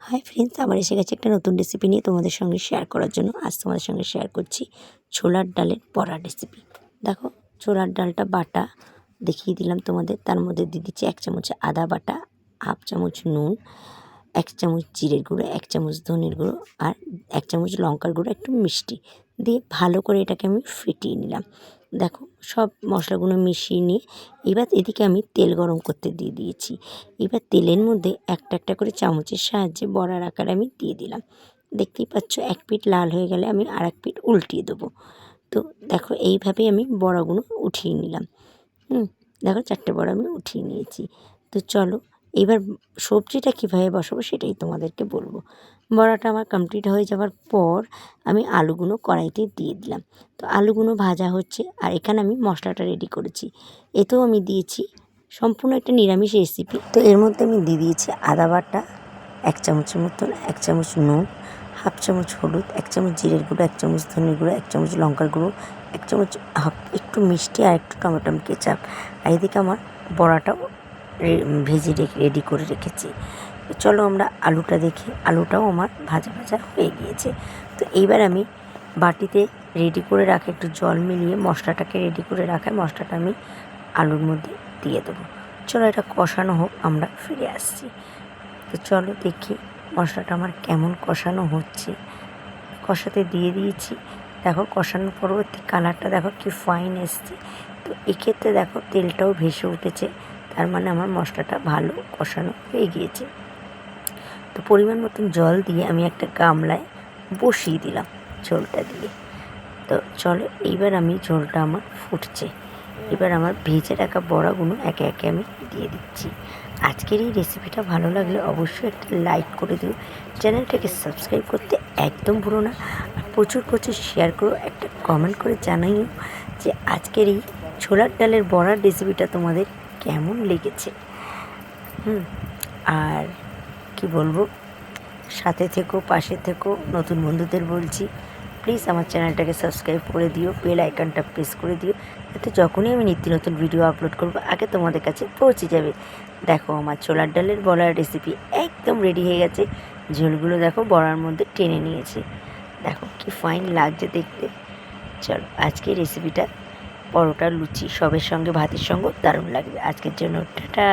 Hi friends আবার এসে গেছে একটা নতুন রেসিপি নিয়ে তোমাদের সঙ্গে শেয়ার করার জন্য। আজ তোমাদের সঙ্গে শেয়ার করছি ছোলার ডালের বড়া রেসিপি দেখো, ছোলার ডালটা বাটা, দেখিয়ে দিলাম তোমাদের। তার মধ্যে দিয়ে দিচ্ছি এক চামচ আদা বাটা, হাফ চামচ নুন, এক চামচ জিরের গুঁড়ো, এক চামচ ধনের গুঁড়ো আর এক চামচ লঙ্কার গুঁড়ো, একটু মিষ্টি। দিয়ে ভালো করে এটাকে আমি ফেটিয়ে নিলাম। দেখো, সব মশলাগুলো মিশিয়ে নিয়ে এবার এদিকে আমি তেল গরম করতে দিয়ে দিয়েছি। এবার তেলের মধ্যে একটা একটা করে চামচের সাহায্যে বড়ার আকারে আমি দিয়ে দিলাম। দেখতেই পাচ্ছ, এক পিঠ লাল হয়ে গেলে আমি আর এক পিঠ উল্টিয়ে দেবো। তো দেখো, এইভাবেই আমি বড়াগুলো উঠিয়ে নিলাম। হুম, দেখো, চারটে বড়া আমি উঠিয়ে নিয়েছি। তো চলো এবার সবজিটা কীভাবে বসাবো সেটাই তোমাদেরকে বলব। বড়াটা আমার কমপ্লিট হয়ে যাওয়ার পর আমি আলুগুলো কড়াইতে দিয়ে দিলাম। তো আলুগুলো ভাজা হচ্ছে আর এখানে আমি মশলাটা রেডি করেছি। এতেও আমি দিয়েছি সম্পূর্ণ একটা নিরামিষ রেসিপি তো এর মধ্যে আমি দিয়ে দিয়েছি আদা বাটা, এক চামচের মতন, এক চামচ নুন, হাফ চামচ হলুদ, এক চামচ জিরের গুঁড়ো, এক চামচ ধনের গুঁড়ো, এক চামচ লঙ্কার গুঁড়ো, এক চামচ হাফ, একটু মিষ্টি আর একটু টমেটো কেচাপ। আর এদিকে আমার বড়াটাও ভেজে রেডি করে রেখেছি। চলো আমরা আলুটা দেখি। আলুটাও আমার ভাজা ভাজা হয়ে গিয়েছে। তো এইবার আমি বাটিতে রেডি করে রাখা একটু জল মিলিয়ে মশলাটাকে রেডি করে রাখা মশলাটা আমি আলুর মধ্যে দিয়ে দেবো। চলো এটা কষানো হোক, আমরা ফিরে আসছি। তো চলো দেখি মশলাটা আমার কেমন কষানো হচ্ছে। কষাতে দিয়ে দিয়েছি। দেখো কষানোর পরবর্তী কালারটা দেখো কি ফাইন এসছে। তো এক্ষেত্রে দেখো তেলটাও ভেসে উঠেছে। তার মানে আমার মশলাটা ভালো, কষানো হয়ে গিয়েছে। তো পরিমাণ মতন জল দিয়ে আমি একটা গামলায় বসিয়ে দিলাম ঝোলটা দিয়ে। তো চলো, এইবার আমি ঝোলটা আমার ফুটছে। এবার আমার ভেজে রাখা বড়াগুলো একে একে আমি দিয়ে দিচ্ছি। আজকের এই রেসিপিটা ভালো লাগলে অবশ্যই একটা লাইক করে দিও। চ্যানেলটাকে সাবস্ক্রাইব করতে একদম ভুলো না। আর প্রচুর প্রচুর শেয়ার করো, একটা কমেন্ট করে জানাইও যে আজকের এই ছোলার ডালের বড়ার রেসিপিটা তোমাদের কেমন লেগেছে। হুম, আর কি বলব? সাথে থেকো, পাশে থেকো, নতুন বন্ধুদের বলছি। প্লিজ আমার চ্যানেলটাকে সাবস্ক্রাইব করে দিও, বেল আইকনটা প্রেস করে দিও। যাতে যখনই আমি নিত্য নতুন ভিডিও আপলোড করব, আগে তোমাদের কাছে পৌঁছে যাবে। দেখো, আমার ছোলার ডালের বলার রেসিপি একদম রেডি হয়ে গেছে। ঝোলগুলো দেখো বড়ার মধ্যে টেনে নিয়েছে। দেখো কি ফাইন লাগছে দেখতে। চলো আজকে রেসিপিটা পরোটা লুচি সবের সঙ্গে ভাতের সঙ্গে দারুণ লাগবে। আজকের জন্য টাটা।